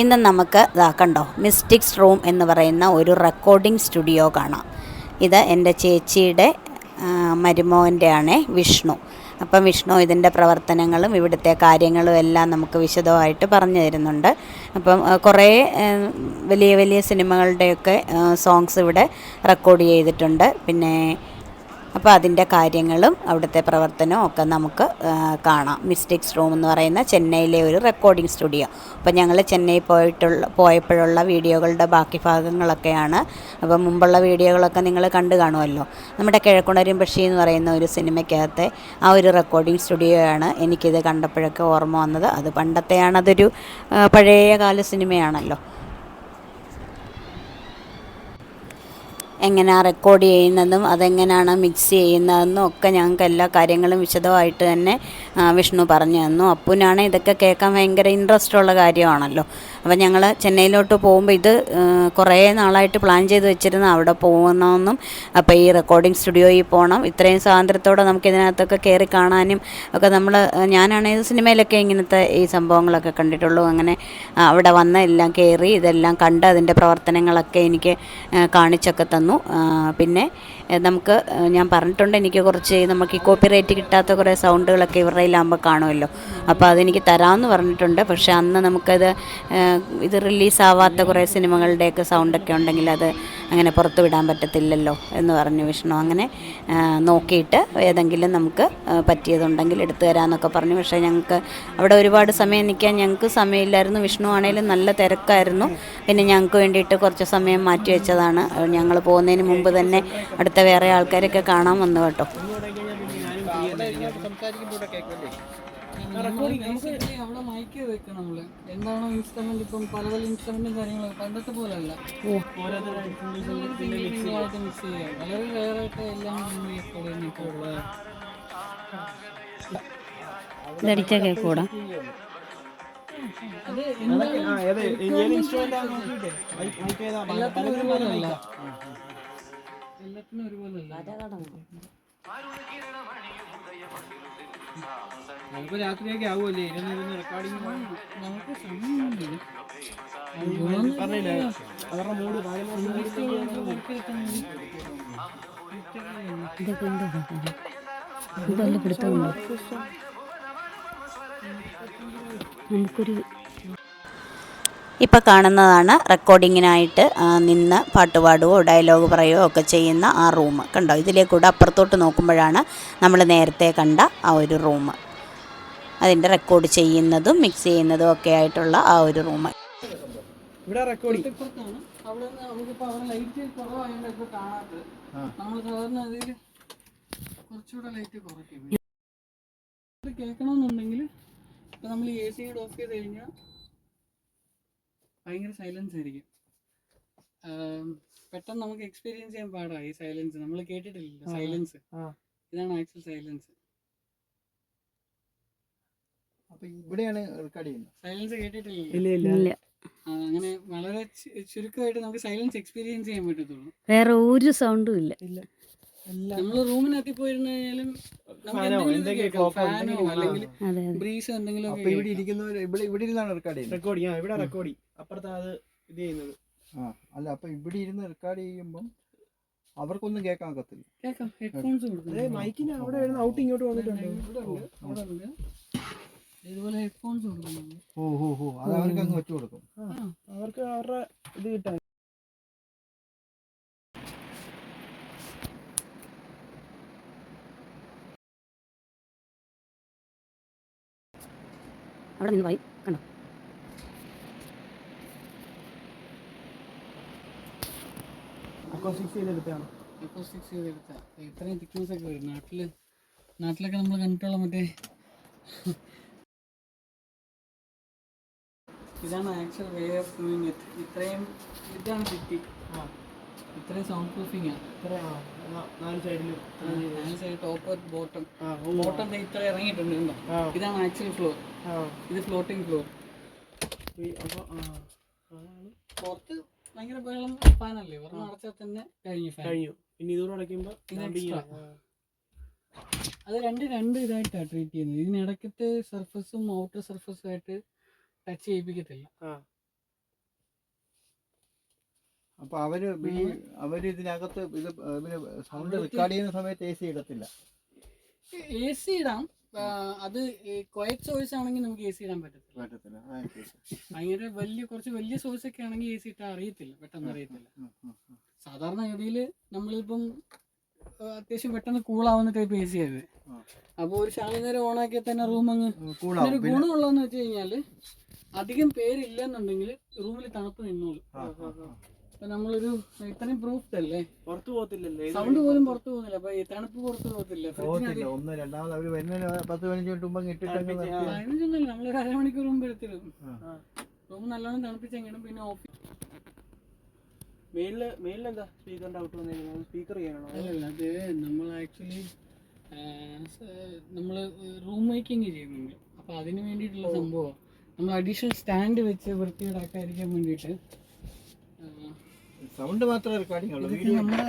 ഇന്ന് നമുക്ക് ഇതാക്കണ്ടോ കണ്ടോ മിസ്റ്റിക്സ് റൂം എന്ന് പറയുന്ന ഒരു റെക്കോർഡിംഗ് സ്റ്റുഡിയോ കാണാം. ഇത് എന്റെ ചേച്ചിയുടെ മരുമോന്റെ ആണ് വിഷ്ണു. അപ്പം വിഷ്ണു ഇതിന്റെ പ്രവർത്തനങ്ങളും ഇവിടുത്തെ കാര്യങ്ങളും എല്ലാം നമുക്ക് വിശദമായിട്ട് പറഞ്ഞു തരുന്നുണ്ട്. അപ്പം കുറേ വലിയ വലിയ സിനിമകളുടെയൊക്കെ സോങ്സ് ഇവിടെ റെക്കോർഡ് ചെയ്തിട്ടുണ്ട്. പിന്നെ അപ്പോൾ അതിന്റെ കാര്യങ്ങളും അവിടുത്തെ പ്രവർത്തനവും ഒക്കെ നമുക്ക് കാണാം. മിസ്റ്റേക്സ് റൂം എന്ന് പറയുന്ന ചെന്നൈയിലെ ഒരു റെക്കോർഡിംഗ് സ്റ്റുഡിയോ അപ്പോൾ ഞങ്ങൾ ചെന്നൈ പോയിട്ടുള്ള പോയപ്പോഴുള്ള വീഡിയോകളുടെ ബാക്കി ഭാഗങ്ങളൊക്കെയാണ്. അപ്പോൾ മുമ്പുള്ള വീഡിയോകളൊക്കെ നിങ്ങൾ കണ്ടു കാണുമല്ലോ. നമ്മുടെ കിഴക്കുണരും പക്ഷി എന്ന് പറയുന്ന ഒരു സിനിമയ്ക്കകത്തെ ആ ഒരു റെക്കോർഡിംഗ് സ്റ്റുഡിയോയാണ് എനിക്കിത് കണ്ടപ്പോഴൊക്കെ ഓർമ്മ വന്നത്. അത് പണ്ടത്തെയാണതൊരു പഴയ കാല സിനിമയാണല്ലോ. എങ്ങനെയാണ് റെക്കോർഡ് ചെയ്യുന്നതും അതെങ്ങനെയാണ് മിക്സ് ചെയ്യുന്നതെന്നും ഒക്കെ ഞങ്ങൾക്ക് എല്ലാ കാര്യങ്ങളും വിശദമായിട്ട് തന്നെ വിഷ്ണു പറഞ്ഞു തന്നു. അപ്പുനാണ് ഇതൊക്കെ കേൾക്കാൻ ഭയങ്കര ഇൻട്രസ്റ്റ് ഉള്ള കാര്യമാണല്ലോ. അപ്പോൾ ഞങ്ങൾ ചെന്നൈയിലോട്ട് പോകുമ്പോൾ ഇത് കുറേ നാളായിട്ട് പ്ലാൻ ചെയ്ത് വെച്ചിരുന്ന അവിടെ പോകണമെന്നും. അപ്പോൾ ഈ റെക്കോർഡിംഗ് സ്റ്റുഡിയോയിൽ പോകണം ഇത്രയും സ്വാതന്ത്ര്യത്തോടെ നമുക്ക് ഇതിനകത്തൊക്കെ കയറി കാണാനും ഒക്കെ നമ്മൾ ഞാനാണെങ്കിൽ സിനിമയിലൊക്കെ ഇങ്ങനത്തെ ഈ സംഭവങ്ങളൊക്കെ കണ്ടിട്ടുള്ളൂ. അങ്ങനെ അവിടെ വന്ന എല്ലാം കയറി ഇതെല്ലാം കണ്ട് അതിന്റെ പ്രവർത്തനങ്ങളൊക്കെ എനിക്ക് കാണിച്ചൊക്കെ തന്നു. പിന്നെ നമുക്ക് ഞാൻ പറഞ്ഞിട്ടുണ്ട് എനിക്ക് കുറച്ച് നമുക്ക് ഈ കോപ്പി കോപ്പിറൈറ്റ് കിട്ടാത്ത കുറേ സൗണ്ടുകളൊക്കെ ഇവരുടെ കയ്യിലാകുമ്പോൾ കാണുമല്ലോ. അപ്പോൾ അതെനിക്ക് തരാമെന്ന് പറഞ്ഞിട്ടുണ്ട്. പക്ഷേ അന്ന് നമുക്കത് ഇത് റിലീസാവാത്ത കുറേ സിനിമകളുടെയൊക്കെ സൗണ്ടൊക്കെ ഉണ്ടെങ്കിൽ അത് അങ്ങനെ പുറത്ത് വിടാൻ പറ്റത്തില്ലല്ലോ എന്ന് പറഞ്ഞു വിഷ്ണു. അങ്ങനെ നോക്കിയിട്ട് ഏതെങ്കിലും നമുക്ക് പറ്റിയതുണ്ടെങ്കിൽ എടുത്തു തരാമെന്നൊക്കെ പറഞ്ഞു. പക്ഷേ ഞങ്ങൾക്ക് അവിടെ ഒരുപാട് സമയം നിൽക്കാൻ ഞങ്ങൾക്ക് സമയമില്ലായിരുന്നു. വിഷ്ണു ആണെങ്കിലും നല്ല തിരക്കായിരുന്നു. പിന്നെ ഞങ്ങൾക്ക് വേണ്ടിയിട്ട് കുറച്ച് സമയം മാറ്റി വെച്ചതാണ്. ഞങ്ങൾ പോകുന്നതിന് മുമ്പ് തന്നെ അടുത്ത വേറെ ആൾക്കാരൊക്കെ കാണാൻ വന്നു കേട്ടോ. എന്താണോ ഇൻസ്ട്രുമെന്റ് ഇപ്പം പല പല ഇൻസ്ട്രുമെന്റും എന്താണ് എല്ലാത്തിനും ഒരുപോലല്ല ചിലപ്പോ രാത്രിയൊക്കെ ആവുമല്ലേ? ഇരുന്ന് ഇരുന്ന് റെക്കോർഡിങ് നമുക്ക് സമയമുണ്ട്. പറഞ്ഞില്ലേ? അവരുടെ മൂഡ് ഇതൊക്കെ പിടുത്തമുണ്ടോ നമുക്കൊരു ഇപ്പോൾ കാണുന്നതാണ് റെക്കോർഡിങ്ങിനായിട്ട് നിന്ന് പാട്ട് പാടുകയോ ഡയലോഗ് പറയുകയോ ഒക്കെ ചെയ്യുന്ന ആ റൂം കണ്ടോ? ഇതിലേക്കൂടെ അപ്പുറത്തോട്ട് നോക്കുമ്പോഴാണ് നമ്മൾ നേരത്തെ കണ്ട ആ ഒരു റൂം അതിന്റെ റെക്കോർഡ് ചെയ്യുന്നതും മിക്സ് ചെയ്യുന്നതും ഒക്കെ ആയിട്ടുള്ള ആ ഒരു റൂം ഇവിടെ റെക്കോർഡിങ് ഇപ്പുറത്താണ്. അവിടെ നിന്ന് നമുക്കിപ്പോ അവിടെ ലൈറ്റ് കുറവായതുകൊണ്ട് ഇപ്പോൾ കാണാത്തത്. നമ്മൾ സാധാരണ അതിൽ കുറച്ചുകൂടെ ലൈറ്റ് കുറയ്ക്കും. ഇത് കേൾക്കണമെന്നുണ്ടെങ്കിൽ ഇപ്പം നമ്മൾ എ സി ഓഫ് ചെയ്ത് കഴിഞ്ഞാൽ ഭയങ്കര സൈലൻസ് ആയിരിക്കും. പെട്ടെന്ന് നമുക്ക് എക്സ്പീരിയൻസ് ചെയ്യാൻ പാടാ ഈ സൈലൻസ് നമ്മൾ കേട്ടിട്ടില്ലല്ലോ സൈലൻസ് ആ. ഇതാണ് ആക്ച്വൽ സൈലൻസ് അപ്പൊ ഇവിടെയാണ് റെക്കോർഡ് ചെയ്യുന്നത്. സൈലൻസ് കേട്ടിട്ടില്ല ഇല്ല ഇല്ല. അങ്ങനെ വളരെ ചുരുക്കമായിട്ട് നമുക്ക് സൈലൻസ് എക്സ്പീരിയൻസ് ചെയ്യാൻ പറ്റത്തുള്ളൂ. വേറെ ഒരു സൗണ്ടും ഇല്ല. നമ്മൾ റൂമിനകത്ത് പോയിരുന്നു കഴിഞ്ഞാലും ഫാനോ? എന്തെങ്കിലും ഓഫ് അല്ലെങ്കിൽ ബ്രീസ് എന്തെങ്കിലും അപ്പൊ ഇവിടെ ഇരിക്കുന്നവര് ഇവിടെ ഇവിടെ ഇരുന്നാണ് റെക്കോർഡ് ചെയ്യുന്നത്. ഇവിടെ അപ്പുറത്ത് അത് ഇത് ചെയ്യുന്നത്. ആ അല്ല അപ്പൊ ഇവിടെ ഇരുന്ന് റെക്കോർഡ് ചെയ്യുമ്പോൾ അവർക്കൊന്നും കേൾക്കാൻ ഒക്കത്തില്ല. മൈക്കിന് അവിടെ വരുന്ന ഔട്ട് ഇങ്ങോട്ട് വന്നിട്ടുണ്ട്. ഇതുപോലെ ഹെഡ്ഫോൺസ് കൊടുക്കുന്നുണ്ട് ഓ ഹോ ഹോ. അത് അവർക്ക് അങ്ങ് വെച്ചു കൊടുക്കും. അവർക്ക് അവരുടെ ഇത് കിട്ടാൻ അവിടെ നിന്ന് പോയി. കണ്ടോ? ഇത്രയും തിക്നെസ് ഒക്കെ വരും. നാട്ടിൽ നാട്ടിലൊക്കെ നമ്മൾ കണ്ടിട്ടുള്ള മറ്റേ ഇതാണ് actual way of doing it ഇത്രയും ഇതാണ് സിറ്റി ഇത്രയും സൗണ്ട് പ്രൂഫിംഗ് ആണ് ഇത്രയാണ് നാല് സൈഡിലും നാല് സൈഡ് ടോപ്പ് ബോട്ടം ബോട്ടം ഇത്ര ഇറങ്ങിയിട്ടുണ്ട് ഇതാണ് ആക്ച്വൽ ഫ്ലോർ ഇത് ഫ്ലോട്ടിംഗ് ഫ്ലോർ പുറത്ത് ഭയങ്കര ബഹളം ഫാനല്ലേ വെറുതെ അടച്ചാൽ തന്നെ കഴിഞ്ഞു കഴിഞ്ഞു. പിന്നെ ഇതോടെ അടയ്ക്കുമ്പോ ഇത് damping extra. ആണ്. ആ. അത് രണ്ട് രണ്ട് ഇതായിട്ടാണ് ട്രീറ്റ് ചെയ്യുന്നത്. ഇതിനിടക്കത്തെ സർഫസും ഔട്ടർ സർഫസും ആയിട്ട് ടച്ച് ചെയ്യിപ്പിക്കത്തില്ല. അപ്പൊ അവർ ഈ അവർ ഇതിനകത്ത് ഇത് ഇവർ സൗണ്ട് റെക്കോർഡ് ചെയ്യുന്ന സമയത്ത് എ സി ഇടത്തില്ല. എ സി ഇടാം. അത് ക്വയറ്റ് സോഴ്സ് ആണെങ്കിൽ നമുക്ക് എ സി ഇടാൻ പറ്റത്തില്ല. ഭയങ്കര വലിയ കുറച്ച് വലിയ സോഴ്സ് ഒക്കെ ആണെങ്കിൽ എ സി ഇട്ടാൽ അറിയത്തില്ല. പെട്ടെന്ന് അറിയത്തില്ല. സാധാരണ. സാധാരണഗതിയിൽ നമ്മളിപ്പം അത്യാവശ്യം പെട്ടെന്ന് കൂളാവുന്ന ടൈപ്പ് എ സി ആയത് അപ്പൊ അപ്പോൾ ഒരു ശാലി നേരം ഓണാക്കിയാൽ തന്നെ റൂം അങ്ങ് ഒരു ഗുണമുള്ളതെന്ന് വെച്ച് കഴിഞ്ഞാൽ അധികം പേരില്ലെന്നുണ്ടെങ്കിൽ റൂമിൽ തണുപ്പ് നിന്നോളും. നമ്മളൊരു ഇത്രയും പ്രൂഫ് അല്ലേ പുറത്തു പോകത്തില്ലല്ലേ? സൗണ്ട് പോലും പുറത്തു പോകുന്നില്ല. അപ്പൊ ഈ തണുപ്പ് പുറത്തു പോകത്തില്ല. പോകത്തില്ല. ഒന്ന് രണ്ടാമത് അവർ വരുന്ന പത്ത് പതിനഞ്ച് മിനിറ്റ് മുമ്പ് നിർത്തി. അതിനൊന്നുമില്ല നമ്മളൊരു അരമണിക്കൂർ മുമ്പ് എടുത്തിടും. ആ. റൂം നല്ലോണം തണുപ്പിച്ചെങ്കിലും പിന്നെ ഓഫീസ് മെയിലിൽ മെയിലിലെന്താ സ്പീക്കറിന്റെ ഔട്ട് വന്നിരിക്കുന്നത്? സ്പീക്കർ ചെയ്യണോ അല്ലല്ല അത് നമ്മൾ ആക്ച്വലി നമ്മൾ റൂം മേക്കിംഗ് ചെയ്യുന്നുണ്ട്. അപ്പോൾ അതിന് വേണ്ടിയിട്ടുള്ള സംഭവം. നമ്മൾ അഡീഷണൽ സ്റ്റാൻഡ് വെച്ച് വൃത്തികേടാക്കാതിരിക്കാൻ വേണ്ടിയിട്ട് സൗണ്ട് മാത്രമേ റെക്കോർഡിംഗ് ഉള്ളൂ ഇതൊക്കെ നമ്മുടെ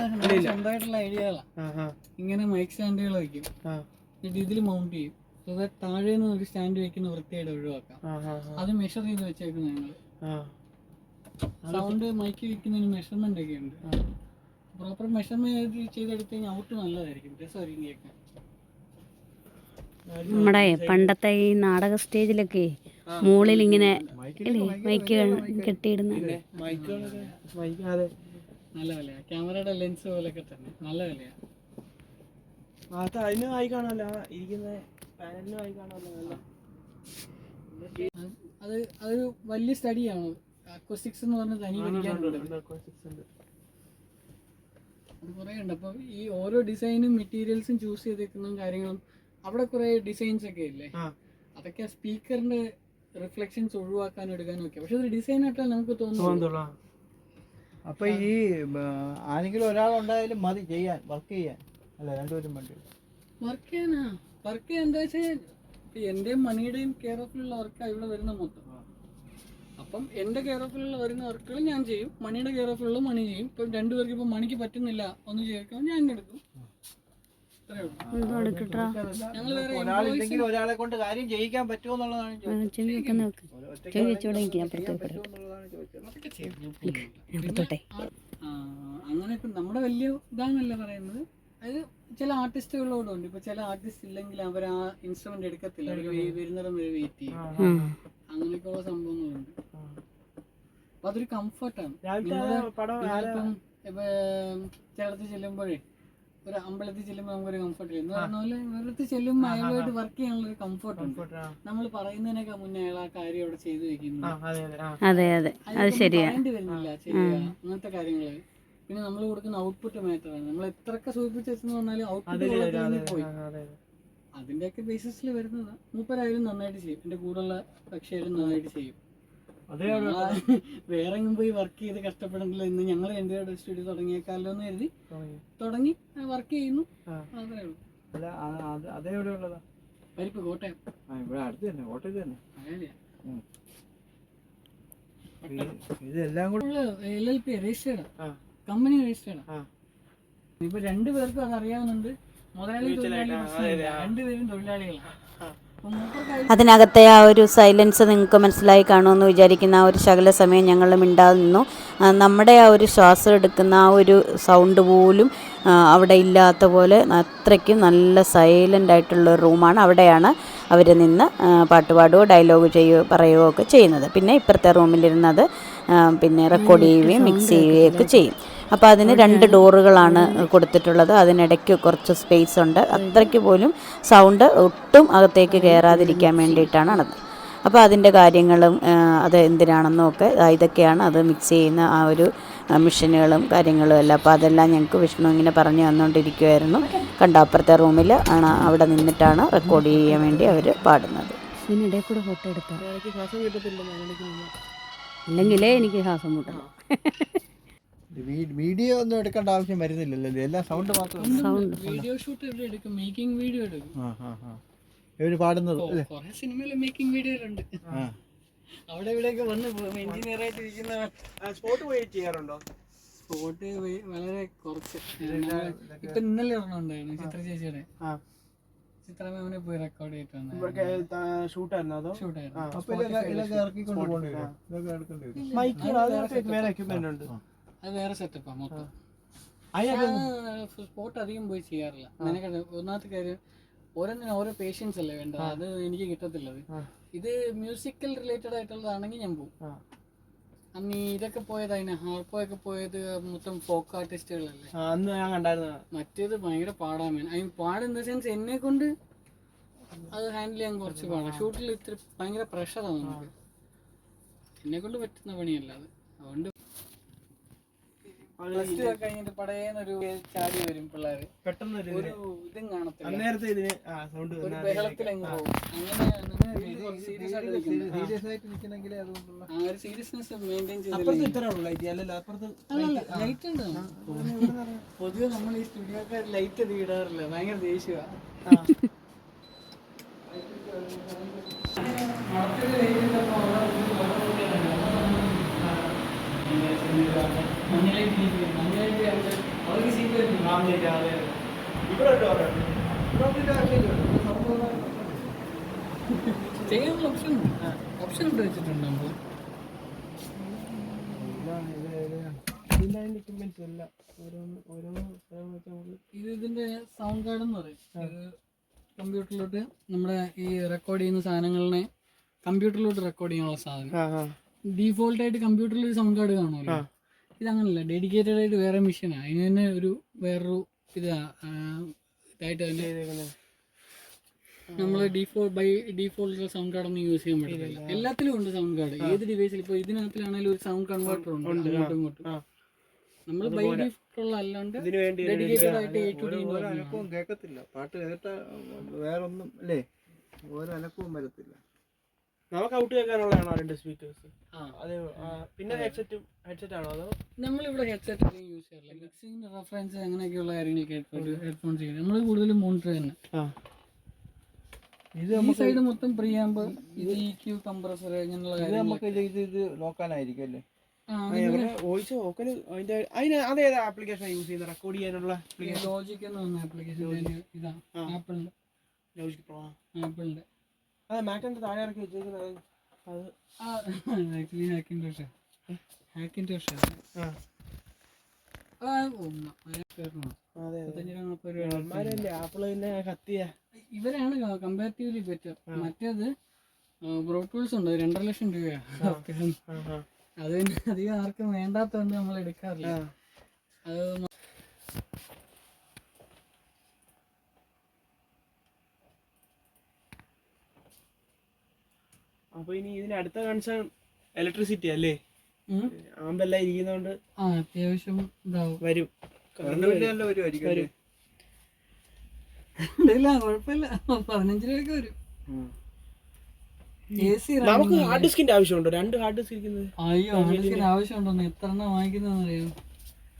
സ്വന്തമായിട്ടുള്ള ഐഡിയകളാണ് ഇങ്ങനെ മൈക്ക് സ്റ്റാൻഡുകൾ വയ്ക്കും. ആ. എന്നിട്ട് ഇതിൽ മൗണ്ട് ചെയ്യും. സോ ദാറ്റ് താഴെ നിന്ന് ഒരു സ്റ്റാൻഡ് വെക്കുന്ന വൃത്തിയായിട്ട് ഒഴിവാക്കാം. അത് മെഷർ ചെയ്ത് വെച്ചേക്കും ഞങ്ങൾ സൗണ്ട് മൈക്ക് വെക്കുന്നതിന് മെഷർമെന്റ് ഒക്കെ ഉണ്ട്. പ്രോപ്പർ മെഷർമെന്റ് ചെയ്തെടുത്ത് കഴിഞ്ഞാൽ ഔട്ട് നല്ലതായിരിക്കും. രസമായിരിക്കും കേൾക്കാൻ നമ്മുടെ പണ്ടത്തെ ഈ നാടക സ്റ്റേജിലൊക്കെ മുകളിൽ ഇങ്ങനെ ഇല്ലേ മൈക്ക് കെട്ടിയിടുന്ന നല്ല ക്യാമറയുടെ ലെൻസ് തന്നെ. നല്ല അത് അതിന് ആയി കാണാമല്ലോ. ഇരിക്കുന്ന പാനലിനും ആയി കാണാമല്ലോ. അത് അതൊരു വലിയ സ്റ്റഡിയാണ്. അക്വസ്റ്റിക്സ് എന്ന് പറഞ്ഞ തനി പഠിക്കാനുണ്ട്. അത് കുറേ ഉണ്ട്. അപ്പോൾ ഈ ഓരോ ഡിസൈനും മെറ്റീരിയൽസും ചൂസ് ചെയ്തേക്കുന്ന കാര്യങ്ങളും അവിടെ കുറേ ഡിസൈൻസ് ഒക്കെ ഇല്ലേ അതൊക്കെ സ്പീക്കറിന്റെ റിഫ്ലക്ഷൻസ് ഒഴിവാക്കാൻ എടുക്കാനും ഒക്കെ. പക്ഷെ ഒരു ഡിസൈൻ ആയിട്ടാണ് നമുക്ക് തോന്നുന്നത്. അപ്പൊ ഈ ആരെങ്കിലും ഒരാൾ ഒരാളുണ്ടായാലും മതി ചെയ്യാൻ വർക്ക് ചെയ്യാൻ. അല്ല? രണ്ടുപേരും വേണ്ടി. വർക്ക് ചെയ്യാനാ? വർക്ക് ചെയ്യാൻ എന്താ വെച്ചാൽ എന്റെയും മണിയുടെയും കെയർ ഓഫിലുള്ള വർക്കാണ് ഇവിടെ വരുന്ന മൊത്തം. അപ്പം എന്റെ കെയർ ഓഫിലുള്ള വരുന്ന വർക്കുകൾ ഞാൻ ചെയ്യും. മണിയുടെ കെയർ ഓഫിലുള്ള മണി ചെയ്യും. ഇപ്പം രണ്ടുപേർക്ക് ഇപ്പം മണിക്ക് പറ്റുന്നില്ല ഒന്ന് ചേർക്കാൻ ഞാൻ എടുക്കും. ഒരാളില്ലെങ്കിൽ ഒരാളെ കൊണ്ട് കാര്യം ചെയ്യിക്കാൻ അങ്ങനെ ഇപ്പം നമ്മുടെ വലിയ ഇതാണല്ലേ പറയുന്നത്. അതായത് ചില ആർട്ടിസ്റ്റുകളോടും ഉണ്ട് ഇപ്പൊ ചില ആർട്ടിസ്റ്റ് ഇല്ലെങ്കിൽ അവർ ആ ഇൻസ്ട്രുമെന്റ് എടുക്കത്തില്ല. അവർ വരുന്നിടം വരെ വെയിറ്റ് ചെയ്യും. അങ്ങനെയൊക്കെയുള്ള സംഭവങ്ങളുണ്ട്. അപ്പൊ അതൊരു കംഫർട്ടാണ് ചിലടത്ത് ചെല്ലുമ്പോഴേ ഒരു അമ്പലത്തിൽ ചെല്ലുമ്പോൾ നമുക്കൊരു കംഫർട്ട് എന്ന് പറഞ്ഞ പോലെ വേറെടുത്ത് ചെല്ലുമ്പോൾ അയാളുമായിട്ട് വർക്ക് ചെയ്യാനുള്ള ഒരു കംഫർട്ട് ഉണ്ട്. നമ്മൾ പറയുന്നതിനൊക്കെ മുന്നേ അയാൾ ആ കാര്യം അവിടെ ചെയ്തു വെക്കുന്നു അതെ അതെ ശരിയാ. വരുന്നില്ല ചെയ്യുക അങ്ങനത്തെ കാര്യങ്ങൾ. പിന്നെ നമ്മൾ കൊടുക്കുന്ന ഔട്ട്പുട്ട് മാറ്ററാണ് നമ്മൾ എത്രയൊക്കെ സൂചിപ്പിച്ച് വെച്ചെന്ന് പറഞ്ഞാലും ഔട്ട്പുട്ട് പോയി. അതിന്റെയൊക്കെ ബേസിസിൽ വരുന്നതാണ് മൂപ്പരായാലും നന്നായിട്ട് ചെയ്യും. എന്റെ കൂടെയുള്ള കക്ഷിയായാലും നന്നായിട്ട് ചെയ്യും. വേറെ പോയി വർക്ക് ചെയ്ത് കഷ്ടപ്പെടണ്ടല്ലോ ഇന്ന് ഞങ്ങൾ എന്റെ സ്റ്റുഡിയോ തുടങ്ങിയേക്കാലോ എന്ന് കരുതി. തുടങ്ങി. വർക്ക് ചെയ്യുന്നു. ഉള്ളൂ. അല്ല അതേ എവിടെ ഉള്ളതാ. പരിപ്പ് കോട്ടയം. ആ ഇവിടെ അടുത്ത് തന്നെ കോട്ടയത്ത് തന്നെ. അങ്ങനെയാ ഇത് ഇതെല്ലാം കൂടി L L P registered company registered ഇപ്പൊ രണ്ടുപേർക്കും അത് അറിയാവുന്നുണ്ട്. മുതലാളി തൊഴിലാളി രണ്ടുപേരും തൊഴിലാളികളാണ് അതിനകത്തെ ആ ഒരു സൈലൻസ് നിങ്ങൾക്ക് മനസ്സിലായി കാണുമെന്ന് വിചാരിക്കുന്ന ആ ഒരു ശകല സമയം ഞങ്ങൾ മിണ്ടാതെ നിന്നു. നമ്മുടെ ആ ഒരു ശ്വാസം എടുക്കുന്ന ആ ഒരു സൗണ്ട് പോലും അവിടെ ഇല്ലാത്ത പോലെ അത്രയ്ക്കും നല്ല സൈലന്റ് ആയിട്ടുള്ള ഒരു റൂമാണ് അവിടെയാണ് അവർ നിന്ന് പാട്ടുപാടുകയോ പാട്ട് പാടുകയോ ഡയലോഗ് ചെയ്യുകയോ പറയുകയോ ഒക്കെ ചെയ്യുന്നത്. പിന്നെ ഇപ്പുറത്തെ റൂമിലിരുന്നത് പിന്നെ റെക്കോർഡ് ചെയ്യുകയും മിക്സ് ചെയ്യുകയൊക്കെ ചെയ്യും. അപ്പോൾ അതിന് രണ്ട് ഡോറുകളാണ് കൊടുത്തിട്ടുള്ളത്. അതിനിടയ്ക്ക് കുറച്ച് സ്പേസ് ഉണ്ട്. അത്രയ്ക്ക് പോലും സൗണ്ട് ഒട്ടും അകത്തേക്ക് കയറാതിരിക്കാൻ വേണ്ടിയിട്ടാണ് നടന്നത് അപ്പോൾ അതിന്റെ കാര്യങ്ങളും അത് എന്തിനാണെന്നും ഒക്കെ ഇതൊക്കെയാണ് അത് മിക്സ് ചെയ്യുന്ന ആ ഒരു മെഷീനുകളും കാര്യങ്ങളും എല്ലാം. അപ്പോൾ അതെല്ലാം ഞങ്ങൾക്ക് വിഷ്ണു ഇങ്ങനെ പറഞ്ഞു തന്നുകൊണ്ടിരിക്കുമായിരുന്നു കണ്ട അപ്പുറത്തെ റൂമിൽ ആണ് അവിടെ നിന്നിട്ടാണ് റെക്കോർഡ് ചെയ്യാൻ വേണ്ടി അവർ പാടുന്നത്. ഇതിനിടയിൽ ഫോട്ടോ എടുക്കാം. അല്ലെങ്കിലേ എനിക്ക് ശ്വാസം മുട്ടണം. വീ- വീഡിയോ ഒന്നും എടുക്കേണ്ട ആവശ്യം വരുന്നില്ലല്ലോ എല്ലാം സൗണ്ട് മാത്രം സൗണ്ട് വീഡിയോ ഷൂട്ട് ഇവിടെ എടുക്കും. മേക്കിംഗ് വീഡിയോ എടുക്കും. ആ ആ ആ. ഇവർ പാടുന്നത് കുറേ സിനിമയിൽ മേക്കിംഗ് വീഡിയോയിലുണ്ട് ആ. അവിടെ ഇവിടെയൊക്കെ വന്ന് എഞ്ചിനീയർ ആയിട്ട് ഇരിക്കുന്ന സ്പോട്ട് പോയി ചെയ്യാറുണ്ടോ? സ്പോട്ട് വളരെ കുറച്ച്. ഇപ്പൊ ഇന്നലെ ഒരെണ്ണം ചിത്ര ചേച്ചിയുടെ. ആ. ചിത്രമേമനെ പോയി റെക്കോർഡ് ചെയ്തിട്ടുണ്ട് ഇവർക്ക് ഷൂട്ടായിരുന്നു അതോ? ഷൂട്ടായിരുന്നു ആ. അപ്പൊ ഇതൊക്കെ ഇതൊക്കെ ഇറക്കിക്കൊണ്ട് പോകേണ്ടി? വരും. ഇതൊക്കെ എടുക്കേണ്ടി വരും മൈക്ക് വേറെ എക്യുപ്മെന്റ് ഉണ്ട്. അത് വേറെ സെറ്റപ്പാണ് മൊത്തം. സ്പോട്ട് അധികം പോയി ചെയ്യാറില്ല. നിനക്ക് ഒന്നാമത്തെ കാര്യം ഓരോന്നിനും ഓരോ പേഷ്യൻസ് അല്ലേ വേണ്ട അത് എനിക്ക് കിട്ടത്തില്ലത്. ഇത് മ്യൂസിക്കൽ റിലേറ്റഡ് ആയിട്ടുള്ളതാണെങ്കിൽ ഞാൻ പോകും. അന്ന് ഇതൊക്കെ പോയത് അതിന് ഹാർപ്പോയൊക്കെ പോയത് മൊത്തം ഫോക്ക് ആർട്ടിസ്റ്റുകളല്ലേ അന്ന് ഞാൻ കണ്ടായിരുന്നു. മറ്റേത് ഭയങ്കര പാടാൻ അതിന് ദ സെൻസ് എന്നെ കൊണ്ട് അത് ഹാൻഡിൽ ചെയ്യാൻ കുറച്ച് പാടാം. ഷൂട്ടിൽ ഇത്തിരി ഭയങ്കര പ്രഷറാണ് നമുക്ക്. എന്നെ കൊണ്ട് പറ്റുന്ന പണിയല്ല അത്. അതുകൊണ്ട് പ്ലസ് ടു കഴിഞ്ഞിട്ട് പടയേന്നൊരു ചാടി വരും പിള്ളേര്. പെട്ടെന്ന് ഒരു ഇതും കാണത്തില്ല. അന്നേരത്തെ ഇതിന് സൗണ്ട് ഒരു ബഹളത്തിലങ്ങ് പോകും. അങ്ങനെ സീരിയസ് ആയിട്ട് സീരിയസ് ആയിട്ട് നിൽക്കണമെങ്കിൽ അതുകൊണ്ടുള്ള ആ ഒരു സീരിയസ്നെസ് മെയിന്റെയിൻ അപ്പുറത്ത് ചെയ്ത് ഇത്ര ഉള്ളു ലൈറ്റ് അല്ലല്ലോ അപ്പുറത്ത് ലൈറ്റ് ഉണ്ട്. പൊതുവെ നമ്മൾ ഈ സ്റ്റുഡിയോക്കാർ ലൈറ്റ് അധികം ഇടാറില്ല. ഭയങ്കര ദേഷ്യമാണ് അവർക്ക് സീറ്റ് ഇവിടെ ഒരു door ഉണ്ട്. ചെയ്യാനുള്ള ഓപ്ഷൻ ഓപ്ഷൻ ഇട്ട് വെച്ചിട്ടുണ്ട് നമ്മൾ ഇതിന്റെ ഇത് സൗണ്ട് കാർഡ് എന്ന് പറയും. ഇത് കമ്പ്യൂട്ടറിലോട്ട് നമ്മുടെ ഈ റെക്കോർഡ് ചെയ്യുന്ന സാധനങ്ങളെ കമ്പ്യൂട്ടറിലോട്ട് റെക്കോർഡ് ചെയ്യാനുള്ള സാധനം. ആ ആ. ഡീഫോൾട്ട് ആയിട്ട് കമ്പ്യൂട്ടറിൽ ഒരു സൗണ്ട് കാർഡ് കാണുമല്ലോ ഇതങ്ങനല്ല. ഡെഡിക്കേറ്റഡ് ആയിട്ട് വേറെ മെഷീനാണ് അതിന് തന്നെ ഒരു വേറൊരു ഇതാ ഇതായിട്ട് തന്നെ നമ്മൾ നമ്മൾ default by default sound card ഒന്നും യൂസ് ചെയ്യാൻ പറ്റില്ല എല്ലാത്തിലും ഉണ്ട് സൗണ്ട് കാർഡ് ഏത് ഡിവൈസിൽ ഇപ്പോൾ ഇതിനകത്തിലാണെങ്കിലും ഒരു സൗണ്ട് കൺവേർട്ടർ ഉണ്ട്. അങ്ങോട്ടും ഇങ്ങോട്ടും. നമ്മൾ ബൈ ഡീഫോൾട്ട് അല്ലാണ്ട് ഡെഡിക്കേറ്റഡ് ആയിട്ട് എ ടു ഡി കേൾക്കത്തില്ല പാട്ട് കേട്ട വേറൊന്നും അല്ലേ ഓരോ അനക്കവും വരത്തില്ല. നമുക്ക് ഔട്ട് കേൾക്കാനുള്ളതാണോ രണ്ട് സ്പീക്കേഴ്സ് ആ. അത് പിന്നെ ഹെഡ്സെറ്റും ഹെഡ്സെറ്റ് ആണോ അതോ? നമ്മളിവിടെ ഹെഡ്സെറ്റ് യൂസ് ചെയ്യാറില്ല. മിക്സിംഗ് റെഫറൻസ് അങ്ങനെയൊക്കെയുള്ള കാര്യങ്ങളൊക്കെ ഹെഡ്ഫോൺ ചെയ്യുന്നത്. നമ്മൾ കൂടുതലും മോണിറ്റർ തന്നെ. ആ. ഇത് ഈ സൈഡ് മൊത്തം പ്രിയാമ്പ് ഇത് ഇ ക്യൂ കംപ്രസർ ഇങ്ങനെയുള്ള ഇത് നമുക്ക് ഇത് ഇത് നോക്കാനായിരിക്കും അല്ലേ? വോയിസ് വോക്കൽ അതിന്റെ അതിന് അതേതാ ആപ്ലിക്കേഷൻ യൂസ് ചെയ്യുന്നത് റെക്കോർഡ് ചെയ്യാനുള്ള ലോജിക് എന്ന് പറഞ്ഞ ആപ്ലിക്കേഷൻ ഇതാ. ആപ്പിളിന്റെ ലോജിക് പ്രോ ആപ്പിളിന്റെ അതെ മാക്കിന്റെ താഴെ ഇറക്കി വെച്ചേക്കുന്നത്. അത് ആക്ച്വലി ഹാക്കിന്റെ ഹാക്കിന്റെ ആ. ഇവരാണ് കമ്പാരിറ്റീവ്ലി ബെറ്റർ മറ്റേത് ബ്രോ ടൂൾസ് ഉണ്ട് രണ്ടര ലക്ഷം രൂപയാണ് അത് പിന്നെ അധികം ആർക്കും വേണ്ടാത്തതുകൊണ്ട് നമ്മൾ എടുക്കാറില്ല. അത് അപ്പൊ ഇനി ഇതിന് അടുത്ത കൺസേൺ ഇലക്ട്രിസിറ്റി അല്ലേ. ആമ്പെല്ലാം ഇരിക്കുന്നോണ്ട് ആ അത്യാവശ്യം വരും. ഇല്ല കുഴപ്പമില്ല. പതിനഞ്ച് രൂപയൊക്കെ വരും. നമുക്ക് ഹാർഡ് ഡിസ്കിന്റെ ആവശ്യമുണ്ടോ? രണ്ട് ഹാർഡ് ഡിസ്ക് ഇരിക്കുന്നത്. അയ്യോ ആവശ്യത്തിന് ആവശ്യമുണ്ടോന്ന് എത്ര എണ്ണം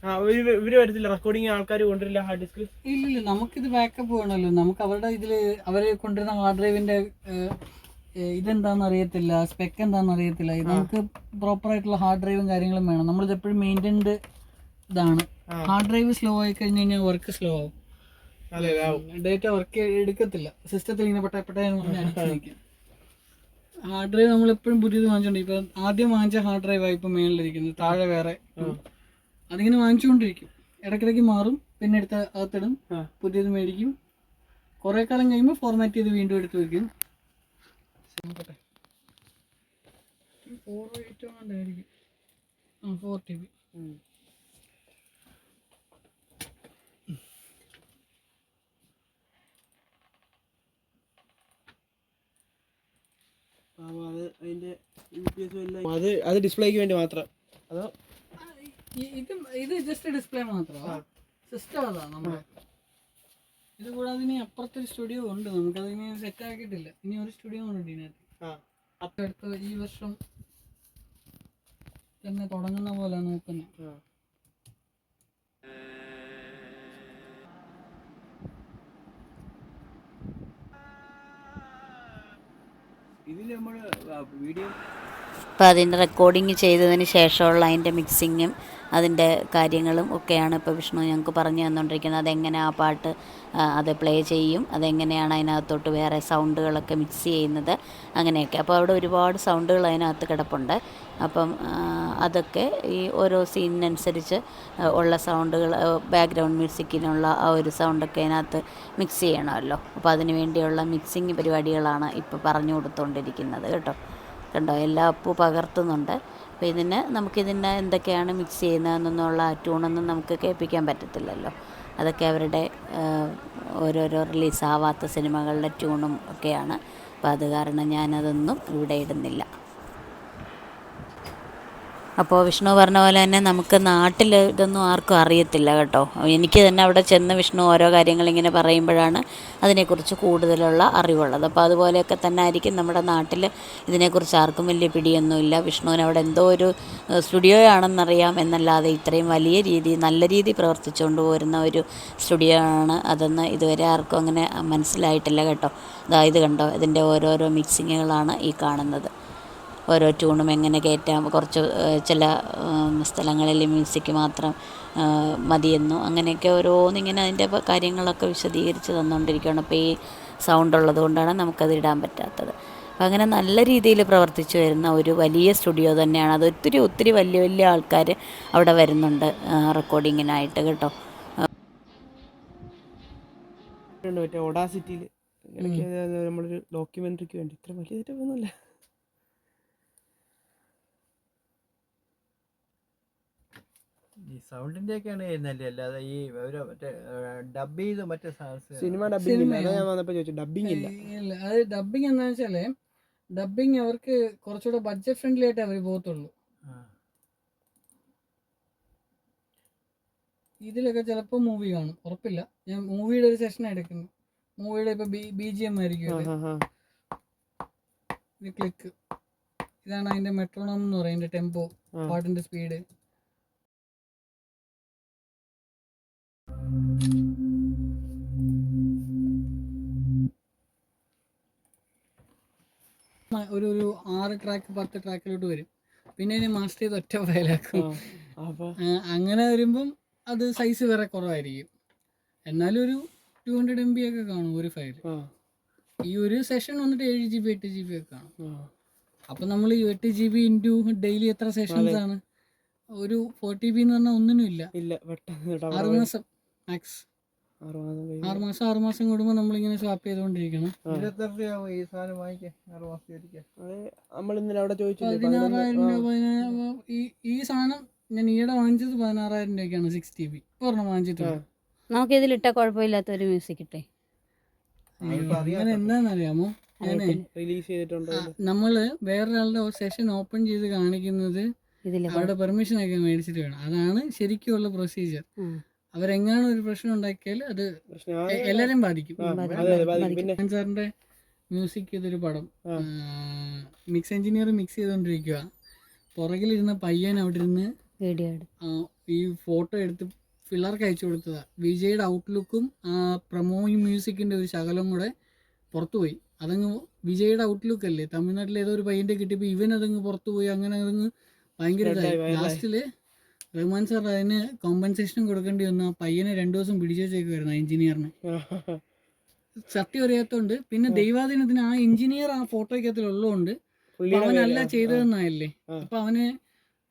ആ ഇവർ ഇവർ വരത്തില്ല. റെക്കോർഡിങ് ആൾക്കാർ കൊണ്ടുവരില്ല ഹാർഡ് ഡിസ്ക് ഇല്ലില്ല നമുക്കിത് ബാക്കപ്പ് വേണമല്ലോ. നമുക്ക് അവരുടെ ഇതിൽ അവരെ കൊണ്ടുവരുന്ന ഹാർഡ് ഡ്രൈവിന്റെ ഇതെന്താണെന്ന് അറിയത്തില്ല സ്പെക്ക് എന്താണെന്ന് അറിയത്തില്ല. നമുക്ക് പ്രോപ്പർ ആയിട്ടുള്ള ഹാർഡ് ഡ്രൈവും കാര്യങ്ങളും വേണം. നമ്മളിത് എപ്പോഴും മെയിന്റൈൻഡ് ഇതാണ്. ഹാർഡ് ഡ്രൈവ് സ്ലോ ആയി കഴിഞ്ഞ് കഴിഞ്ഞാൽ വർക്ക് സ്ലോ ആവും. ഡേറ്റ വർക്ക് എടുക്കത്തില്ല. സിസ്റ്റത്തിൽ ഇങ്ങനെ പെട്ട പെട്ട ഹാർഡ് ഡ്രൈവ് നമ്മൾ എപ്പോഴും പുതിയത് വാങ്ങിച്ചോണ്ട് ഇപ്പൊ ആദ്യം വാങ്ങിച്ച ഹാർഡ് ഡ്രൈവ് ആയി ഇപ്പൊ മേളിലിരിക്കുന്നത്. താഴെ വേറെ അതിങ്ങനെ വാങ്ങിച്ചുകൊണ്ടിരിക്കും ഇടയ്ക്കിടയ്ക്ക് മാറും പിന്നെ എടുത്ത് അകത്തിടും പുതിയത് മേടിക്കും. കുറെ കാലം കഴിയുമ്പോൾ ഫോർമാറ്റ് ചെയ്ത് വീണ്ടും എടുത്ത് വെക്കും. ഫോർ എയ്റ്റ് ആയിരിക്കും. ആ ഫോർ ടി ബി അത് അത് അത് ഡിസ്പ്ലേക്ക് വേണ്ടി മാത്രം. അതോ? ഇത് ഇത് ജസ്റ്റ് ഡിസ്പ്ലേ മാത്രം? സിസ്റ്റം അതാ നമ്മുടെ ഇത് കൂടാതെ ഇനി അപ്പുറത്തൊരു സ്റ്റുഡിയോ ഉണ്ട്. നമുക്കത് ഇനി സെറ്റ് ആക്കിയിട്ടില്ല ഇനി ഒരു സ്റ്റുഡിയോ ഉണ്ട് ഇതിനകത്ത്. ആ. അപ്പം അടുത്ത ഈ വർഷം തന്നെ തുടങ്ങുന്ന പോലെ നോക്കുന്നത്. ആ. ഇതിൽ നമ്മൾ വീഡിയോ അപ്പോൾ അതിന്റെ റെക്കോർഡിങ് ചെയ്തതിന് ശേഷമുള്ള അതിന്റെ മിക്സിങ്ങും അതിന്റെ കാര്യങ്ങളും ഒക്കെയാണ് ഇപ്പോൾ വിഷ്ണു ഞങ്ങൾക്ക് പറഞ്ഞു തന്നുകൊണ്ടിരിക്കുന്നത് അതെങ്ങനെ ആ പാട്ട് അത് പ്ലേ ചെയ്യും അതെങ്ങനെയാണ് അതിനകത്തോട്ട് വേറെ സൗണ്ടുകളൊക്കെ മിക്സ് ചെയ്യുന്നത് അങ്ങനെയൊക്കെ. അപ്പോൾ അവിടെ ഒരുപാട് സൗണ്ടുകൾ അതിനകത്ത് കിടപ്പുണ്ട്. അപ്പം അതൊക്കെ ഈ ഓരോ സീനിനനുസരിച്ച് ഉള്ള സൗണ്ടുകൾ ബാക്ക്ഗ്രൗണ്ട് മ്യൂസിക്കിനുള്ള ആ ഒരു സൗണ്ടൊക്കെ അതിനകത്ത് മിക്സ് ചെയ്യണമല്ലോ. അപ്പോൾ അതിന് വേണ്ടിയുള്ള മിക്സിങ് പരിപാടികളാണ് ഇപ്പോൾ പറഞ്ഞു കൊടുത്തുകൊണ്ടിരിക്കുന്നത് കേട്ടോ. കണ്ടോ എല്ലാ അപ്പു പകർത്തുന്നുണ്ട്. അപ്പോൾ ഇതിന് നമുക്കിതിന് എന്തൊക്കെയാണ് മിക്സ് ചെയ്യുന്നതെന്നുള്ള ട്യൂണൊന്നും നമുക്ക് കേൾപ്പിക്കാൻ പറ്റത്തില്ലല്ലോ. അതൊക്കെ അവരുടെ ആ, ഓരോരോ റിലീസാവാത്ത സിനിമകളുടെ ട്യൂണും ഒക്കെയാണ്. അപ്പോൾ അത് കാരണം ഞാനതൊന്നും ഇവിടെ ഇടുന്നില്ല. അപ്പോൾ വിഷ്ണു പറഞ്ഞ പോലെ തന്നെ നമുക്ക് നാട്ടിൽ ഇതൊന്നും ആർക്കും അറിയത്തില്ല കേട്ടോ. എനിക്ക് തന്നെ അവിടെ ചെന്ന് വിഷ്ണു ഓരോ കാര്യങ്ങൾ ഇങ്ങനെ പറയുമ്പോഴാണ് അതിനെക്കുറിച്ച് കൂടുതലുള്ള അറിവുള്ളത്. അപ്പോൾ അതുപോലെയൊക്കെ തന്നെ ആയിരിക്കും നമ്മുടെ നാട്ടിൽ ഇതിനെക്കുറിച്ച് ആർക്കും വലിയ പിടിയൊന്നുമില്ല. വിഷ്ണുവിന് അവിടെ എന്തോ ഒരു സ്റ്റുഡിയോ ആണെന്നറിയാം എന്നല്ലാതെ ഇത്രയും വലിയ രീതി നല്ല രീതി പ്രവർത്തിച്ചുകൊണ്ട് പോരുന്ന ഒരു സ്റ്റുഡിയോ ആണ് അതെന്ന് ഇതുവരെ ആർക്കും അങ്ങനെ മനസ്സിലായിട്ടില്ല കേട്ടോ. അതായത് കണ്ടോ? ഇതിന്റെ ഓരോരോ മിക്സിങ്ങുകളാണ് ഈ കാണുന്നത്. ഓരോ ട്യൂണും എങ്ങനെ കയറ്റാം കുറച്ച് ചില സ്ഥലങ്ങളിൽ മ്യൂസിക് മാത്രം മതിയെന്നോ അങ്ങനെയൊക്കെ ഓരോന്നിങ്ങനെ അതിന്റെ കാര്യങ്ങളൊക്കെ വിശദീകരിച്ച് തന്നുകൊണ്ടിരിക്കുകയാണ് അപ്പോൾ ഈ സൗണ്ട് ഉള്ളതുകൊണ്ടാണ് നമുക്കത് ഇടാൻ പറ്റാത്തത്. അപ്പം അങ്ങനെ നല്ല രീതിയിൽ പ്രവർത്തിച്ചു വരുന്ന ഒരു വലിയ സ്റ്റുഡിയോ തന്നെയാണ്. അത് ഒത്തിരി ഒത്തിരി വലിയ വലിയ ആൾക്കാർ അവിടെ വരുന്നുണ്ട് റെക്കോർഡിങ്ങിനായിട്ട് കേട്ടോ. മറ്റേ ഒഡാസിറ്റിയിൽ നമ്മളൊരു ഡോക്യുമെന്ററിക്ക് വേണ്ടി. ഇത്ര വലിയ തെറ്റൊന്നുമില്ല ഈ സൗണ്ടിന്റെ ഒക്കെയാണ് ചെയ്യുന്നല്ലേ അല്ലാതെ ഈ ഒരു മറ്റേ ഡബ് ചെയ്ത് മറ്റേ സിനിമ ഡബിംഗ് ഇല്ല. അതാ ഞാൻ വന്നപ്പോ ചോദിച്ചു ഡബിംഗ് ഇല്ല. ഇല്ല അത് ഡബിങ് എന്താ വെച്ചാൽ ഡബിങ് അവർക്ക് കുറച്ചുകൂടെ ബഡ്ജറ്റ് ഫ്രണ്ട്ലി ആയിട്ട് അവർ പോകത്തുള്ളൂ. ഇതിലൊക്കെ ചിലപ്പോൾ മൂവി കാണും. ഉറപ്പില്ല. ഞാൻ മൂവിയുടെ ഒരു സെഷൻ എടുക്കുന്നു മൂവിയുടെ ഇപ്പൊ ബി ജി എം ആയിരിക്കും ഇത്. ഇത് ക്ലിക്ക് ഇതാണ് അതിന്റെ മെട്രോണോം എന്ന് പറയുന്നത് ടെമ്പോ. പാട്ടിന്റെ സ്പീഡ് ഒരു ഒരു ആറ് ട്രാക്ക് പത്ത് ട്രാക്കിലോട്ട് വരും. പിന്നെ ഇനി മാസ്റ്റർ ചെയ്ത് ഒറ്റ ഫയലാക്കും അങ്ങനെ വരുമ്പം അത് സൈസ് വേറെ കുറവായിരിക്കും. എന്നാലും ഒരു ടു ഹൺഡ്രഡ് എം ബി ഒക്കെ കാണും ഒരു ഫയൽ ഈ ഒരു സെഷൻ വന്നിട്ട് ഏഴ് ജി ബി എട്ട് ജി ബി ഒക്കെ കാണും. അപ്പൊ നമ്മൾ ഈ എട്ട് ജി ബി ഇന്റു ഡെയിലി എത്ര സെഷൻസ് ആണ്? ഒരു ഫോർട്ടി ബി എന്ന് പറഞ്ഞാൽ ഒന്നിനും ഇല്ല. ആറ് മാസം. മാക്സ് ആറ് മാസം ആറ് മാസം കൂടുമ്പോൾ നമ്മളിങ്ങനെ സ്വാപ്പ് ചെയ്തുകൊണ്ടിരിക്കണം ചോദിച്ചില്ലേ? പതിനാറായിരം രൂപ ഈ ഈ സാധനം ഞാൻ ഈയിടെ വാങ്ങിച്ചത് പതിനാറായിരം രൂപയ്ക്കാണ് സിക്സ് ടി ബി ഒരെണ്ണം വാങ്ങിച്ചിട്ടുണ്ട്. നമുക്കിതിലിട്ട കുഴപ്പമില്ലാത്ത ഒരു മ്യൂസിക് ഇട്ടേ എന്താണെന്നറിയാമോ റിലീസ് ചെയ്തിട്ടുണ്ട് നമ്മൾ വേറൊരാളുടെ സെഷൻ ഓപ്പൺ ചെയ്ത് കാണിക്കുന്നത് അവരുടെ പെർമിഷൻ ഒക്കെ മേടിച്ചിട്ട് വേണം. അതാണ് ശരിക്കുള്ള പ്രൊസീജിയർ അവരെങ്ങാനും ഒരു പ്രശ്നം ഉണ്ടാക്കിയാൽ അത് എല്ലാരും എല്ലാരെയും ബാധിക്കും. അതെ അതെ ബാധിക്കും. പിന്നെ? സാറിന്റെ മ്യൂസിക് ഇതൊരു പടം. മിക്സ് എഞ്ചിനീയർ മിക്സ് ചെയ്തുകൊണ്ടിരിക്കുക പുറകിലിരുന്ന പയ്യൻ അവിടെ ഇരുന്ന് ഈ ഫോട്ടോ എടുത്ത് പിള്ളേർക്ക് അയച്ചു കൊടുത്തതാ. വിജയുടെ ഔട്ട്ലുക്കും ആ പ്രമോയും മ്യൂസിക്കിന്റെ ഒരു ശകലം കൂടെ പുറത്തുപോയി. അതങ്ങ് വിജയുടെ ഔട്ട്ലുക്ക് അല്ലേ? തമിഴ്നാട്ടിൽ ഏതോ ഒരു പയ്യന്റെ കിട്ടിയപ്പോൾ ഇവൻ അതങ്ങ് പുറത്തുപോയി. അങ്ങനെ അതങ്ങ് ഭയങ്കര. ലാസ്റ്റിൽ റഹ്മാൻ സാർ അതിന് കോമ്പൻസേഷൻ കൊടുക്കേണ്ടി വന്നു. ആ പയ്യനെ രണ്ടു ദിവസം പിടിച്ചു വെച്ചേക്കുമായിരുന്നു ആ എഞ്ചിനീയറിനെ സത്യം അറിയാത്തോണ്ട് പിന്നെ ദൈവാധീനത്തിന് ആ എഞ്ചിനീയർ ആ ഫോട്ടോയ്ക്കകത്തിലുള്ളതുകൊണ്ട് ഉള്ളതുകൊണ്ട് അവനല്ല ചെയ്തതെന്നായല്ലേ? അപ്പൊ അവന്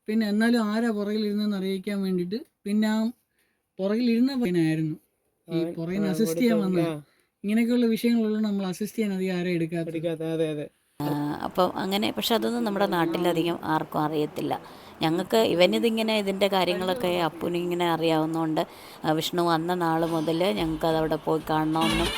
പിന്നെ എന്നാലും ആരാ പുറകിലിരുന്നെന്ന് അറിയിക്കാൻ വേണ്ടിട്ട് പിന്നെ ആ പുറകിലിരുന്ന പയ്യനായിരുന്നു. ഈ പുറകിൽ പുറകിന് അസിസ്റ്റ് ചെയ്യാൻ വന്നത്. ഇങ്ങനെയൊക്കെയുള്ള വിഷയങ്ങളുള്ള നമ്മൾ അസിസ്റ്റ് ചെയ്യാൻ അധികം ആരെ എടുക്കാത്ത അതെ അപ്പം അങ്ങനെ പക്ഷെ അതൊന്നും നമ്മുടെ നാട്ടിലധികം ആർക്കും അറിയത്തില്ല. ഞങ്ങൾക്ക് ഇവനിതിങ്ങനെ ഇതിന്റെ കാര്യങ്ങളൊക്കെ അപ്പുനിങ്ങനെ അറിയാവുന്നതുകൊണ്ട് വിഷ്ണു വന്ന നാൾ മുതൽ ഞങ്ങൾക്ക് അതവിടെ പോയി കാണണമെന്നും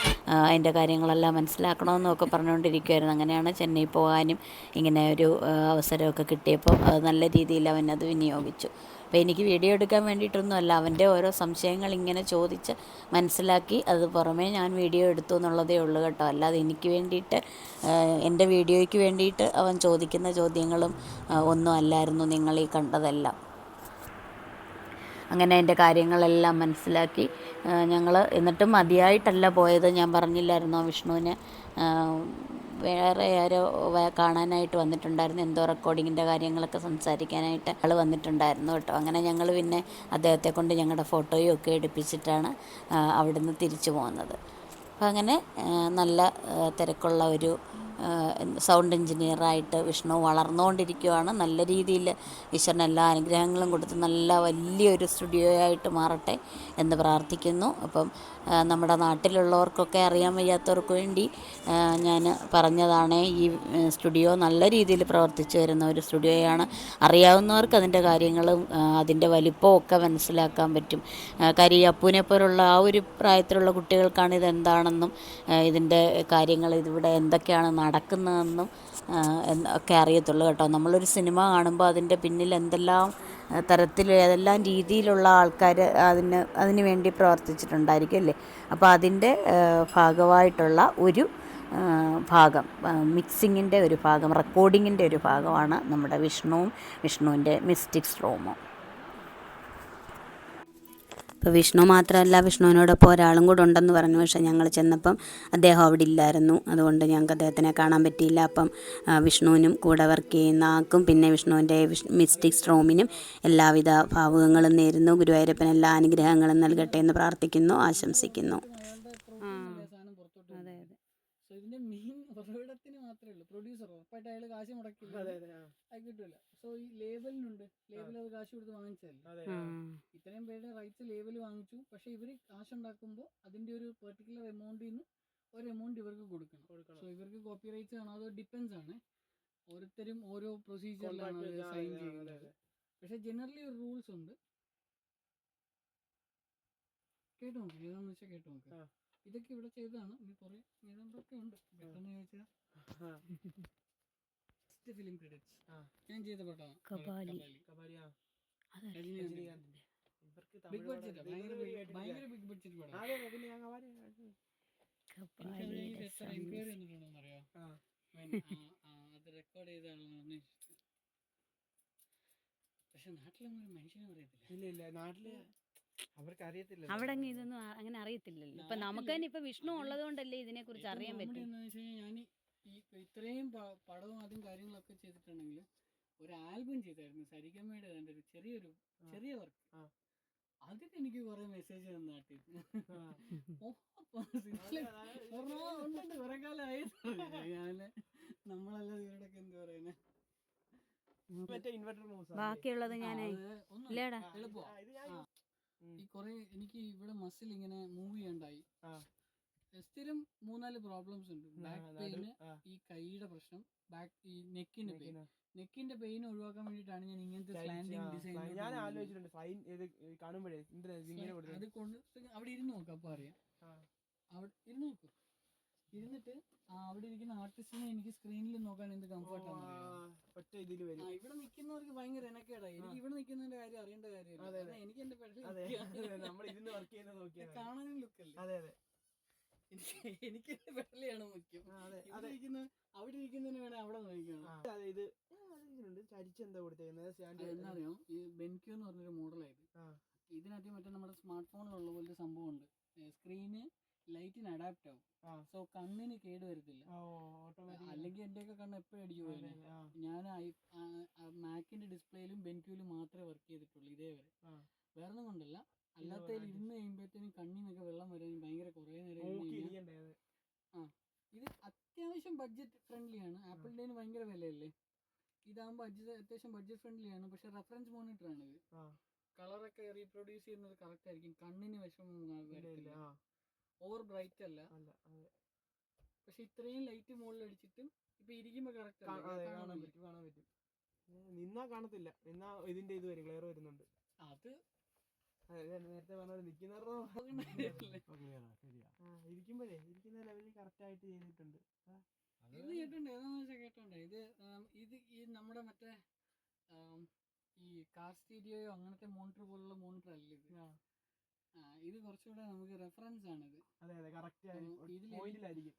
അതിന്റെ കാര്യങ്ങളെല്ലാം മനസ്സിലാക്കണമെന്നും ഒക്കെ പറഞ്ഞുകൊണ്ടിരിക്കുമായിരുന്നു അങ്ങനെയാണ് ചെന്നൈ പോകാനും ഇങ്ങനെ ഒരു അവസരമൊക്കെ കിട്ടിയപ്പോൾ നല്ല രീതിയിൽ അവനത് വിനിയോഗിച്ചു. അപ്പോൾ എനിക്ക് വീഡിയോ എടുക്കാൻ വേണ്ടിയിട്ടൊന്നും അല്ല അവന്റെ ഓരോ സംശയങ്ങൾ ഇങ്ങനെ ചോദിച്ച് മനസ്സിലാക്കി അത് പുറമേ ഞാൻ വീഡിയോ എടുത്തു എന്നുള്ളതേ ഉള്ളൂ കേട്ടോ. അല്ലാതെ എനിക്ക് വേണ്ടിയിട്ട് എന്റെ വീഡിയോയ്ക്ക് വേണ്ടിയിട്ട് അവൻ ചോദിക്കുന്ന ചോദ്യങ്ങളും ഒന്നും അല്ലായിരുന്നു നിങ്ങൾ ഈ കണ്ടതെല്ലാം. അങ്ങനെ എന്റെ കാര്യങ്ങളെല്ലാം മനസ്സിലാക്കി ഞങ്ങൾ എന്നിട്ടും മതിയായിട്ടല്ല പോയത്. ഞാൻ പറഞ്ഞില്ലായിരുന്നു വിഷ്ണുവിന്? വേറെ ആരോ കാണാനായിട്ട് വന്നിട്ടുണ്ടായിരുന്നു. എന്തോ റെക്കോർഡിങ്ങിന്റെ കാര്യങ്ങളൊക്കെ സംസാരിക്കാനായിട്ട് ആൾ വന്നിട്ടുണ്ടായിരുന്നു കേട്ടോ. അങ്ങനെ ഞങ്ങൾ പിന്നെ അദ്ദേഹത്തെ കൊണ്ട് ഞങ്ങളുടെ ഫോട്ടോയും ഒക്കെ എടുപ്പിച്ചിട്ടാണ് അവിടുന്ന് തിരിച്ചു പോകുന്നത് അപ്പം അങ്ങനെ നല്ല തിരക്കുള്ള ഒരു സൗണ്ട് എഞ്ചിനീയറായിട്ട് വിഷ്ണു വളർന്നുകൊണ്ടിരിക്കുകയാണ് നല്ല രീതിയിൽ ഈശ്വരൻ എല്ലാ അനുഗ്രഹങ്ങളും കൊടുത്ത് നല്ല വലിയൊരു സ്റ്റുഡിയോ ആയിട്ട് മാറട്ടെ എന്ന് പ്രാർത്ഥിക്കുന്നു. അപ്പം നമ്മുടെ നാട്ടിലുള്ളവർക്കൊക്കെ അറിയാൻ വയ്യാത്തവർക്ക് വേണ്ടി ഞാൻ പറഞ്ഞതാണ് ഈ സ്റ്റുഡിയോ നല്ല രീതിയിൽ പ്രവർത്തിച്ചു വരുന്ന ഒരു സ്റ്റുഡിയോയാണ്. അറിയാവുന്നവർക്ക് അതിന്റെ കാര്യങ്ങളും അതിന്റെ വലിപ്പവും ഒക്കെ മനസ്സിലാക്കാൻ പറ്റും. കാര്യം ഈ അപ്പൂനെ പോലുള്ള ആ ഒരു പ്രായത്തിലുള്ള കുട്ടികൾക്കാണ് ഇതെന്താണെന്നും ഇതിന്റെ കാര്യങ്ങൾ ഇതിവിടെ എന്തൊക്കെയാണ് നടക്കുന്നതെന്നും ഒക്കെ അറിയത്തുള്ളൂ കേട്ടോ. നമ്മളൊരു സിനിമ കാണുമ്പോൾ അതിന്റെ പിന്നിൽ എന്തെല്ലാം തരത്തിൽ ഏതെല്ലാം രീതിയിലുള്ള ആൾക്കാർ അതിന് അതിന് വേണ്ടി പ്രവർത്തിച്ചിട്ടുണ്ടായിരിക്കും അല്ലേ? അപ്പോൾ അതിന്റെ ഭാഗമായിട്ടുള്ള ഒരു ഭാഗം മിക്സിങ്ങിന്റെ ഒരു ഭാഗം റെക്കോർഡിങ്ങിന്റെ ഒരു ഭാഗമാണ് നമ്മുടെ വിഷ്ണുവും വിഷ്ണുവിന്റെ മിസ്റ്റിക്സ് റൂമും. ഇപ്പോൾ വിഷ്ണു മാത്രമല്ല വിഷ്ണുവിനോടൊപ്പം ഒരാളും കൂടെ ഉണ്ടെന്ന് പറഞ്ഞു. പക്ഷേ ഞങ്ങൾ ചെന്നപ്പം അദ്ദേഹം അവിടെ ഇല്ലായിരുന്നു. അതുകൊണ്ട് ഞങ്ങൾക്ക് അദ്ദേഹത്തിനെ കാണാൻ പറ്റിയില്ല. അപ്പം വിഷ്ണുവിനും കൂടെ വർക്ക് ചെയ്യുന്ന ആക്കും പിന്നെ വിഷ്ണുവിന്റെ മിസ്റ്റിക് സ്ട്രോമിനും എല്ലാവിധ ഭാവുകങ്ങളും നേരുന്നു. ഗുരുവായൂരപ്പൻ എല്ലാ അനുഗ്രഹങ്ങളും നൽകട്ടെ എന്ന് പ്രാർത്ഥിക്കുന്നു ആശംസിക്കുന്നു അയാളുടെ പ്രൊഡ്യൂസറിന്റെ സാധനം പുറത്തോട്ട് അതെ വരുന്നത്. So ഇതിന്റെ മെയിൻ ഉറവിടത്തിന് മാത്രമേ ഉള്ളൂ പ്രൊഡ്യൂസർ ഉറപ്പായിട്ട് അയാൾ കാശ് മുടക്കില്ല അതെ കിട്ടില്ല സോ ഈ ലേബലിനുണ്ട് ലേബൽ അത് കാശ് കൊടുത്ത് വാങ്ങിച്ചതല്ലേ? അതെ ഇത്രയും പേരുടെ റൈറ്റ്സ് ലേബൽ വാങ്ങിച്ചു. പക്ഷെ ഇവർ കാശ് ഉണ്ടാക്കുമ്പോൾ അതിന്റെ ഒരു പെർട്ടിക്കുലർ എമൗണ്ടിൽ നിന്ന് ഒരു എമൗണ്ട് ഇവർക്ക് കൊടുക്കണം. സോ ഇവർക്ക് കോപ്പി റൈറ്റ്സ് ആണോ അത് ഡിപ്പെൻസ് ആണ്. ഓരോരുത്തരും ഓരോ പ്രൊസീജിയറിലാണ് സൈൻ ചെയ്യുന്നത്. പക്ഷെ ജനറലി ഒരു റൂൾസ് ഉണ്ട്. കേട്ടോ നോക്ക്. ഏതാണെന്ന് വെച്ചാൽ കേട്ടോ നോക്ക്. ഇതൊക്കെ ഇവിടെ ചെയ്തതാണ്. ഇനി കുറെ ഏതാണ്ടൊക്കെ ഉണ്ട്. പെട്ടെന്ന് ചോദിച്ചാൽ ഫിലിം ക്രെഡിറ്റ്സ്. ഞാൻ ചെയ്ത രജനീകാന്തിന്റെ. ബിഗ് ബഡ്ജറ്റ് ഭയങ്കര ബിഗ് ബഡ്ജറ്റ് പടം. എൻക്വയറി അറിയോ ആ. അത് റെക്കോർഡ് ചെയ്താണെന്ന് പക്ഷെ നാട്ടിലൊന്നും ഒരു മനുഷ്യനും അറിയത്തില്ല. ഇല്ല ഇല്ല. നാട്ടിൽ അവിടെ അങ്ങ് ഇതൊന്നും അങ്ങനെ അറിയത്തില്ലല്ലോ. ഇപ്പൊ നമുക്ക് തന്നെ ഇപ്പൊ വിഷ്ണു ഉള്ളത് കൊണ്ടല്ലേ ഇതിനെ കുറിച്ച് അറിയാൻ പറ്റും ഞാൻ ഈ ഇത്രയും പടവും അതും കാര്യങ്ങളൊക്കെ ചെയ്തിട്ടുണ്ടെങ്കിൽ ഒരു ആൽബം ചെയ്തായിരുന്നു സരിഗമ്മയുടെ എന്റെ ഒരു ചെറിയൊരു ചെറിയ വർക്ക് ആ. അതിന് എനിക്ക് കുറെ മെസ്സേജ് തന്ന നാട്ടിൽ ഉണ്ടുണ്ട്, കുറെ കാലമായി ഞാൻ നമ്മളല്ല ഇവരോടൊക്കെ എന്ത് മൂവ്സ് ബാക്കിയുള്ളത് ഞാൻ ഇല്ലേടാ. ഈ കുറെ എനിക്ക് ഇവിടെ മസിൽ ഇങ്ങനെ മൂവ് ചെയ്യണ്ടായി. സ്ഥിരം മൂന്നാൽ പ്രോബ്ലംസ് ഉണ്ട്. ബാക്ക് പെയിന് ഈ കൈയുടെ പ്രശ്നം ബാക്ക് ഈ നെക്കിന്റെ പെയിൻ നെക്കിന്റെ പെയിൻ ഒഴിവാക്കാൻ വേണ്ടിയിട്ടാണ് ഞാൻ ഇങ്ങനത്തെ സ്ലാൻഡിങ് ഡിസൈൻ ഞാൻ ആലോചിച്ചിട്ടുണ്ട്. ഫൈൻ ഇത് കാണുമ്പോഴേ അത് കൊണ്ട് അവിടെ ഇരുന്ന് നോക്കാം അപ്പൊ അറിയാം. അവിടെ ഇരുന്ന് നോക്കൂ. ഇരുന്നിട്ട് അവിടെ ഇരിക്കുന്ന ആർട്ടിസ്റ്റിനെ എനിക്ക് സ്ക്രീനിൽ നോക്കാൻ എന്ത് കംഫർട്ടാണ് ഒറ്റ ഇതിൽ വരും. ഇവിടെ നിൽക്കുന്നവർക്ക് ഭയങ്കര എനക്കേടായി എനിക്ക് ഇവിടെ നിൽക്കുന്നതിന്റെ കാര്യം അറിയേണ്ട കാര്യമില്ല. എനിക്ക് എന്റെ മതി. കാണാനും ലുക്കല്ലേ അതെ അതെ. എനിക്ക് എനിക്ക് പെടലിയാണ് മുഖ്യം. അവിടെ ഇരിക്കുന്നതിന് വേണേ അവിടെ നോക്കണം ഇത് ആ, ആലോചിക്കുന്നുണ്ട്. ചരിച്ച് എന്താ കൊടുത്തേക്കുന്നത്? എന്നറിയോ ഈ ബെൻക്യൂ എന്ന് പറഞ്ഞൊരു മോഡലായത്. ഇതിനകത്ത് മറ്റേ നമ്മുടെ സ്മാർട്ട് ഫോണിലുള്ള പോലത്തെ സംഭവമുണ്ട്. സ്ക്രീന് ലൈറ്റിന് അഡാപ്റ്റ് ആവും. ആ. സോ കണ്ണിന് കേട് വരത്തില്ല. അല്ലെങ്കിൽ എന്റെയൊക്കെ കണ്ണ് എപ്പോഴും പോയത് ഞാൻ മാക്കിന്റെ ഡിസ്പ്ലേയിലും ബെൻക്യൂലും മാത്രമേ വർക്ക് ചെയ്തിട്ടുള്ളൂ ഇതേവരെ. ആ. വേറെ ഒന്നും കൊണ്ടല്ല അല്ലാത്തതിൽ ഇരുന്ന് കഴിയുമ്പോഴത്തേനും കണ്ണിനൊക്കെ വെള്ളം വരാൻ ഭയങ്കര കുറേ നേരം അത്? ഇത് അത്യാവശ്യം ബഡ്ജറ്റ് ഫ്രണ്ട്ലി ആണ്. ആപ്പിളിന്റെ ഭയങ്കര വിലയല്ലേ? ഇതാകുമ്പോൾ അത്യാവശ്യം ബഡ്ജറ്റ് ഫ്രണ്ട്ലി ആണ്. പക്ഷെ റെഫറൻസ് മോണിറ്റർ ആണ് ഇത് ആ. കളറൊക്കെ റീപ്രൊഡ്യൂസ് ചെയ്യുന്നത് കറക്റ്റ് ആയിരിക്കും. കണ്ണിന് വിഷമം വരത്തില്ല ആ. ഓവർ ബ്രൈറ്റ് അല്ല. അല്ല പക്ഷെ ഇത്രയും ലൈറ്റ് മുകളിൽ അടിച്ചിട്ടും ഇപ്പൊ ഇരിക്കുമ്പോ കറക്റ്റ് കാണാൻ പറ്റും. കാണാൻ പറ്റും. നിന്നാ കാണത്തില്ല. നിന്നാ ഇതിന്റെ ഇത് വരും ക്ലിയർ വരുന്നുണ്ട്. അത് നേരത്തെ പറഞ്ഞ നിൽക്കുന്നവരുടെ ഇരിക്കുമ്പോഴേ ഇരിക്കുന്ന ലെവലിൽ കറക്റ്റ് ആയിട്ട് ചെയ്തിട്ടുണ്ട്. ഇത് കേട്ടുണ്ട് ഏതാന്ന് വെച്ചാൽ കേട്ടുണ്ട് ഇത് ഈ നമ്മുടെ മറ്റേ ഈ കാർ സ്റ്റീരിയോയോ അങ്ങനത്തെ മോണിറ്റർ പോലുള്ള മോണിറ്റർ അല്ല ഇത്. ഇത് കുറച്ചുകൂടെ നമുക്ക് റെഫറൻസ് ആണ് ഇത് അതെ അതെ കറക്റ്റ് ആയിരിക്കും പോയിന്റിലായിരിക്കും.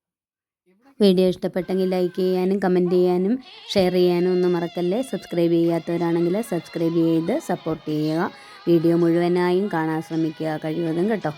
വീഡിയോ ഇഷ്ടപ്പെട്ടെങ്കിൽ ലൈക്ക് ചെയ്യാനും കമന്റ് ചെയ്യാനും ഷെയർ ചെയ്യാനും ഒന്നും മറക്കല്ലേ? സബ്സ്ക്രൈബ് ചെയ്യാത്തവരാണെങ്കിൽ സബ്സ്ക്രൈബ് ചെയ്ത് സപ്പോർട്ട് ചെയ്യുക. വീഡിയോ മുഴുവനായും കാണാൻ ശ്രമിക്കുക. കഴിവതും കേട്ടോ.